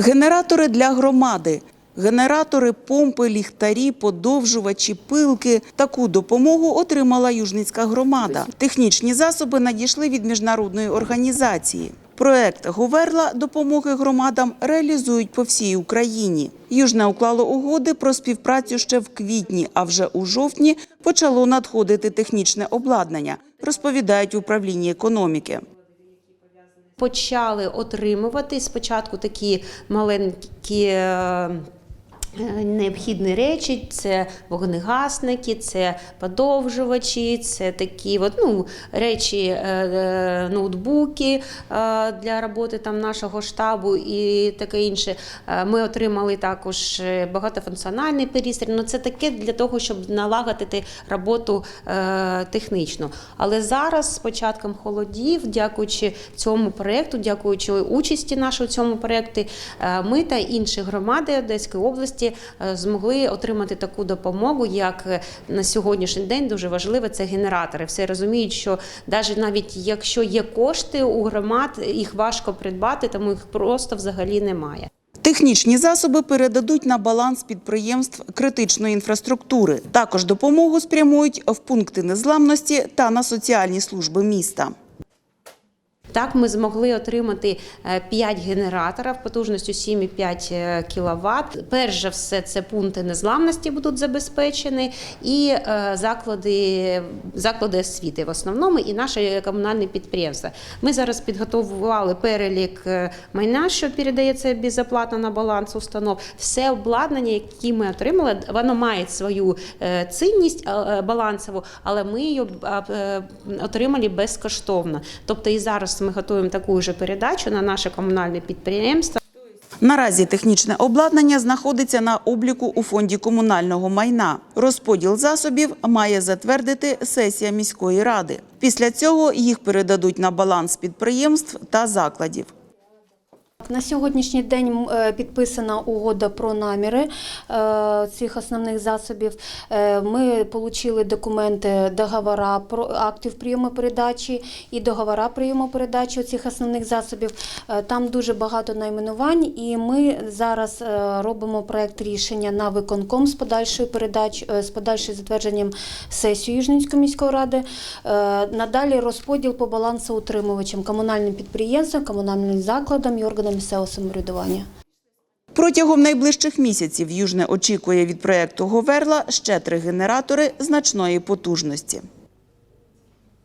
Генератори для громади. Генератори, помпи, ліхтарі, подовжувачі, пилки. Таку допомогу отримала Южницька громада. Технічні засоби надійшли від міжнародної організації. Проект Говерла допомоги громадам реалізують по всій Україні. Южне уклало угоди про співпрацю ще в квітні, а вже у жовтні почало надходити технічне обладнання, розповідають управлінні економіки. Почали отримувати спочатку такі маленькі. Е, Необхідні речі це вогнегасники, це подовжувачі, це такі от, ну, речі, е, е, ноутбуки для роботи там нашого штабу і таке інше. Ми отримали також багатофункціональний перістрій. Ну, це таке для того, щоб налагодити роботу технічно. Але зараз, з початком холодів, дякуючи цьому проєкту, дякуючи участі нашої в цьому проєкті, ми та інші громади Одеської області е, змогли отримати таку допомогу, як е, на сьогоднішній день дуже важливо це генератори. Все розуміють, що навіть навіть якщо є кошти у громад, їх важко придбати, тому їх просто взагалі немає. Технічні засоби передадуть на баланс підприємств критичної інфраструктури. Також допомогу спрямують в пункти незламності та на соціальні служби міста. Так, ми змогли отримати 5 генераторів потужністю 7,5 кВт. Перш за все, це пункти незламності будуть забезпечені, і е, заклади, заклади освіти в основному, і наші комунальні підприємства. Ми зараз підготували перелік е, майна, що передається безоплатно на баланс установ. Все обладнання, яке ми отримали, воно має свою е, цінність е, балансову, але ми її е, отримали безкоштовно. Тобто і зараз ми готуємо таку ж передачу на наше комунальне підприємство. Наразі технічне обладнання знаходиться на обліку у фонді комунального майна. Розподіл засобів має затвердити сесія міської ради. Після цього їх передадуть на баланс підприємств та закладів. На сьогоднішній день е, підписана угода про наміри е, цих основних засобів. Е, Ми отримали документи договора про актів прийому передачі і договора прийому передачі цих основних засобів. Там дуже багато найменувань, і ми зараз робимо проект рішення на виконком з подальшою передачею, з подальшим затвердженням сесії Южненської міської ради. Надалі розподіл по балансоутримувачам, комунальним підприємствам, комунальним закладам і органам місцевого самоврядування. Протягом найближчих місяців Южне очікує від проєкту Говерла ще три генератори значної потужності.